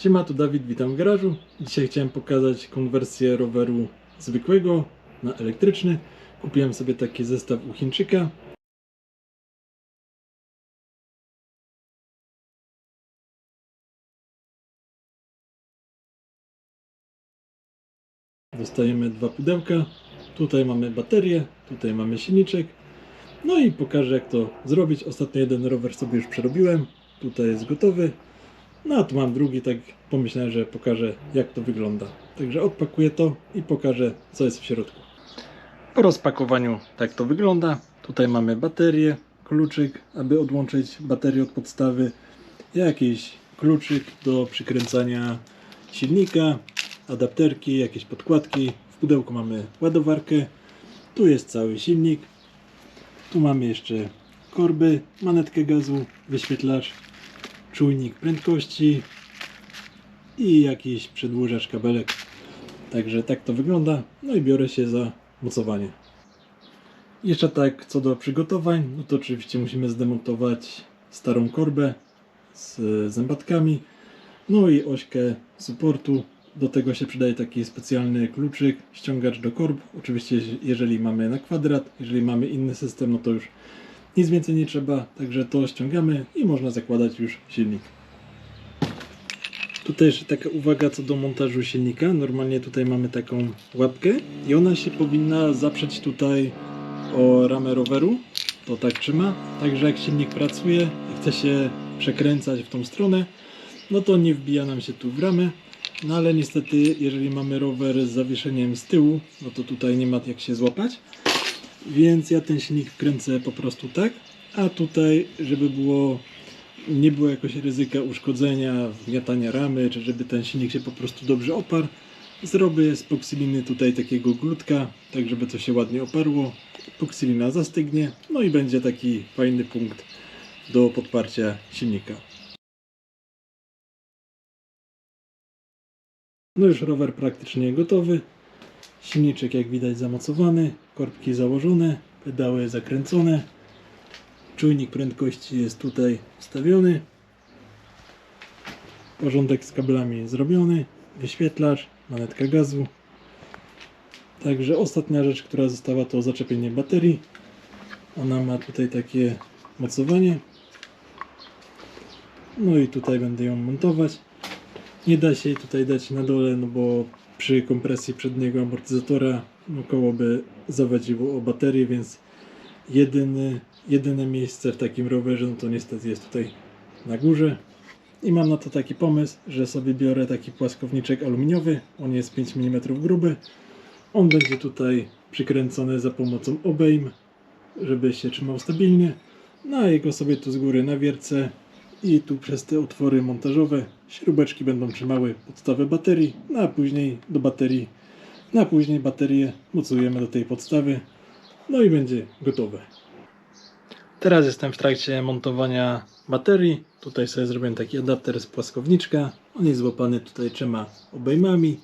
Siema, tu Dawid, witam w garażu. Dzisiaj chciałem pokazać konwersję roweru zwykłego na elektryczny. Kupiłem sobie taki zestaw u Chińczyka. Dostajemy dwa pudełka. Tutaj mamy baterię, tutaj mamy silniczek. No i pokażę jak to zrobić. Ostatnio jeden rower sobie już przerobiłem. Tutaj jest gotowy. No a tu mam drugi, tak pomyślałem, że pokażę jak to wygląda. Także odpakuję to i pokażę co jest w środku. Po rozpakowaniu tak to wygląda. Tutaj mamy baterię, kluczyk, aby odłączyć baterię od podstawy, jakiś kluczyk do przykręcania silnika, adapterki, jakieś podkładki. W pudełku mamy ładowarkę. Tu jest cały silnik. Tu mamy jeszcze korby, manetkę gazu, wyświetlacz, czujnik prędkości i jakiś przedłużacz kabelek. Także tak to wygląda. No i biorę się za mocowanie. Jeszcze tak co do przygotowań, no to oczywiście musimy zdemontować starą korbę z zębatkami, no i ośkę supportu. Do tego się przydaje taki specjalny kluczyk, ściągacz do korb. Oczywiście jeżeli mamy na kwadrat, jeżeli mamy inny system, no to już nic więcej nie trzeba, także to ściągamy i można zakładać już silnik. Tutaj jeszcze taka uwaga co do montażu silnika. Normalnie tutaj mamy taką łapkę i ona się powinna zaprzeć tutaj o ramę roweru. To tak trzyma. Także jak silnik pracuje i chce się przekręcać w tą stronę, no to nie wbija nam się tu w ramę. No ale niestety, jeżeli mamy rower z zawieszeniem z tyłu, no to tutaj nie ma jak się złapać. Więc ja ten silnik wkręcę po prostu tak, a tutaj, żeby było nie było jakoś ryzyka uszkodzenia, wgniatania ramy, czy żeby ten silnik się po prostu dobrze oparł, zrobię z poksyliny tutaj takiego glutka, tak żeby to się ładnie oparło. Poksylina zastygnie, no i będzie taki fajny punkt do podparcia silnika. No już rower praktycznie gotowy. Silniczek jak widać zamocowany, korbki założone, pedały zakręcone. Czujnik prędkości jest tutaj wstawiony. Porządek z kablami zrobiony. Wyświetlacz, manetka gazu. Także ostatnia rzecz, która została to zaczepienie baterii. Ona ma tutaj takie mocowanie. No i tutaj będę ją montować. Nie da się jej tutaj dać na dole, no bo przy kompresji przedniego amortyzatora koło by zawadziło o baterię, więc jedyny, jedyne miejsce w takim rowerze no to niestety jest tutaj na górze. I mam na to taki pomysł, że sobie biorę taki płaskowniczek aluminiowy, on jest 5 mm gruby. On będzie tutaj przykręcony za pomocą obejm, żeby się trzymał stabilnie. No a jego sobie tu z góry nawiercę i tu przez te otwory montażowe śrubeczki będą trzymały podstawę baterii, no a później do baterii, no a później baterię mocujemy do tej podstawy, no i będzie gotowe. Teraz jestem w trakcie montowania baterii. Tutaj sobie zrobiłem taki adapter z płaskowniczka. On jest złapany tutaj trzema obejmami.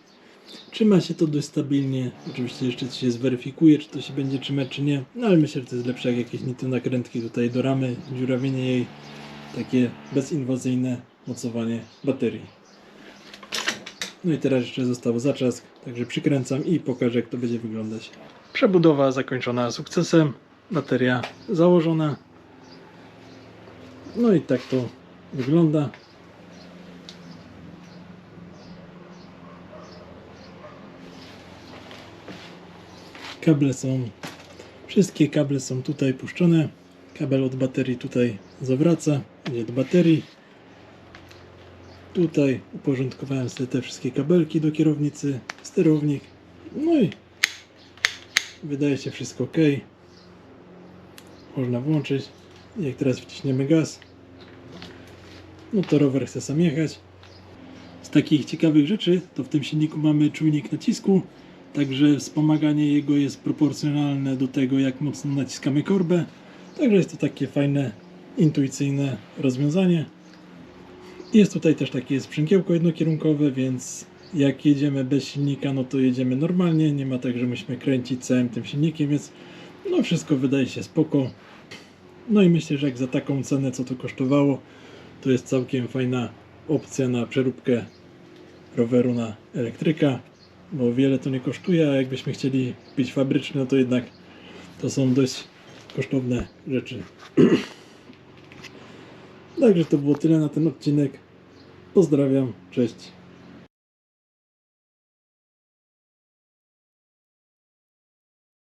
Trzyma się to dość stabilnie. Oczywiście jeszcze się zweryfikuje, czy to się będzie trzymać, czy nie. No ale myślę, że to jest lepsze jak jakieś nity nakrętki tutaj do ramy, dziurawienie jej. Takie bezinwazyjne mocowanie baterii. No i teraz jeszcze został zaczask, także przykręcam i pokażę jak to będzie wyglądać. Przebudowa zakończona sukcesem, bateria założona. No i tak to wygląda. Kable są, wszystkie kable są tutaj puszczone. Kabel od baterii tutaj zawraca, do baterii. Tutaj uporządkowałem sobie te wszystkie kabelki do kierownicy, sterownik. No i wydaje się wszystko ok. Można włączyć. Jak teraz wciśniemy gaz, no to rower chce sam jechać. Z takich ciekawych rzeczy, to w tym silniku mamy czujnik nacisku, także wspomaganie jego jest proporcjonalne do tego, jak mocno naciskamy korbę. Także jest to takie fajne, intuicyjne rozwiązanie. Jest tutaj też takie sprzęgiełko jednokierunkowe, więc jak jedziemy bez silnika, no to jedziemy normalnie. Nie ma tak, że musimy kręcić całym tym silnikiem, więc no wszystko wydaje się spoko. No i myślę, że jak za taką cenę, co to kosztowało, to jest całkiem fajna opcja na przeróbkę roweru na elektryka, bo wiele to nie kosztuje, a jakbyśmy chcieli kupić fabryczny, no to jednak to są dość kosztowne rzeczy. Także to było tyle na ten odcinek. Pozdrawiam, cześć.